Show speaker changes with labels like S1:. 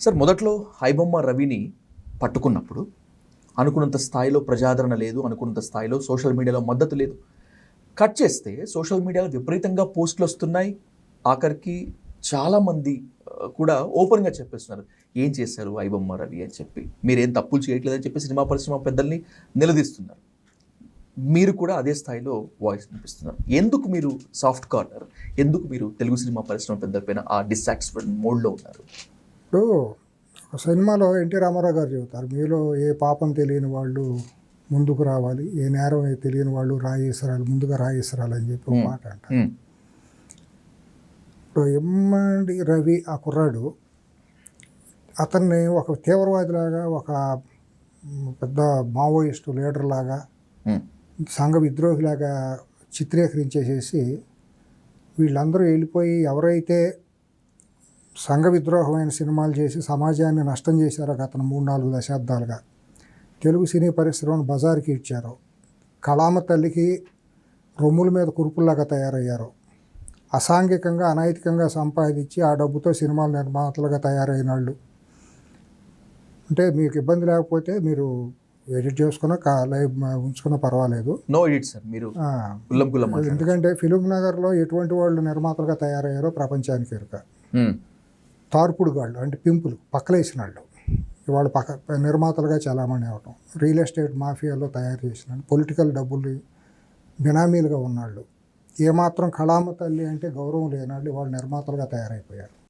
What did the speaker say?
S1: Sir మొదట్లో హైబొమ్మ రవిని పట్టుకున్నప్పుడు అనుకున్నంత స్థాయిలో ప్రజాదరణ లేదు అనుకున్నంత స్థాయిలో సోషల్ మీడియాలో మద్దతు లేదు. కట్ చేస్తే సోషల్ మీడియాలో విపరీతంగా పోస్టులు వస్తున్నాయి. ఆఖరికి చాలామంది కూడా ఓపెన్గా చెప్పేస్తున్నారు. ఏం చేశారు ఐబొమ్మ రవి? అని చెప్పి. మీరేం తప్పులు చేయట్లేదని చెప్పి సినిమా పరిశ్రమ పెద్దల్ని నిలదీస్తున్నారు. మీరు కూడా అదే స్థాయిలో వాయిస్ వినిపిస్తున్నారు. ఎందుకు మీరు సాఫ్ట్ కార్నర్? ఎందుకు మీరు తెలుగు సినిమా పరిశ్రమ పెద్దల పైన ఆ డిస్సాటిస్ఫైడ్ మోడ్లో ఉన్నారు?
S2: ఇప్పుడు ఒక సినిమాలో ఎన్టీ రామారావు గారు చెబుతారు మీలో ఏ పాపం తెలియని వాళ్ళు ముందుకు రావాలి ఏ నేరం తెలియని వాళ్ళు రాయేసరాలు ముందుగా రాయేసరాలు అని చెప్పి ఒక. మాట అంటారు. ఇప్పుడు ఎమ్మండి రవి ఆ కుర్రాడు అతన్ని ఒక తీవ్రవాదిలాగా ఒక పెద్ద మావోయిస్టు లీడర్ లాగా. సంఘ విద్రోహిలాగా చిత్రీకరించేసేసి వీళ్ళందరూ వెళ్ళిపోయి ఎవరైతే సంఘ విద్రోహమైన సినిమాలు చేసి సమాజాన్ని నష్టం చేశారో గత మూడు నాలుగు దశాబ్దాలుగా. తెలుగు సినీ పరిశ్రమను బజారుకి ఇచ్చారు. కళామ తల్లికి రొమ్ముల మీద కురుపుల్లాగా తయారయ్యారు. అసాంఘికంగా అనైతికంగా సంపాదించి ఆ డబ్బుతో సినిమాల నిర్మాతలుగా తయారైన వాళ్ళు అంటే మీకు ఇబ్బంది లేకపోతే మీరు ఎడిట్ చేసుకున్న లైవ్ ఉంచుకున్న పర్వాలేదు.
S1: నో ఎడిట్ సార్ మీరు.
S2: ఎందుకంటే ఫిలిం నగర్లో ఎటువంటి వాళ్ళు నిర్మాతలుగా తయారయ్యారో ప్రపంచానికి ఎరుక. తార్పుడు గాళ్ళు అంటే పింపులు పక్కలేసిన వాళ్ళు ఇవాళ పక్క నిర్మాతలుగా చాలామంది అవటం. రియల్ ఎస్టేట్ మాఫియాలో తయారు చేసిన పొలిటికల్ డబ్బులు బినామీలుగా ఉన్నాళ్ళు ఏమాత్రం కళామ తల్లి అంటే గౌరవం లేని వాళ్ళు నిర్మాతలుగా తయారైపోయారు.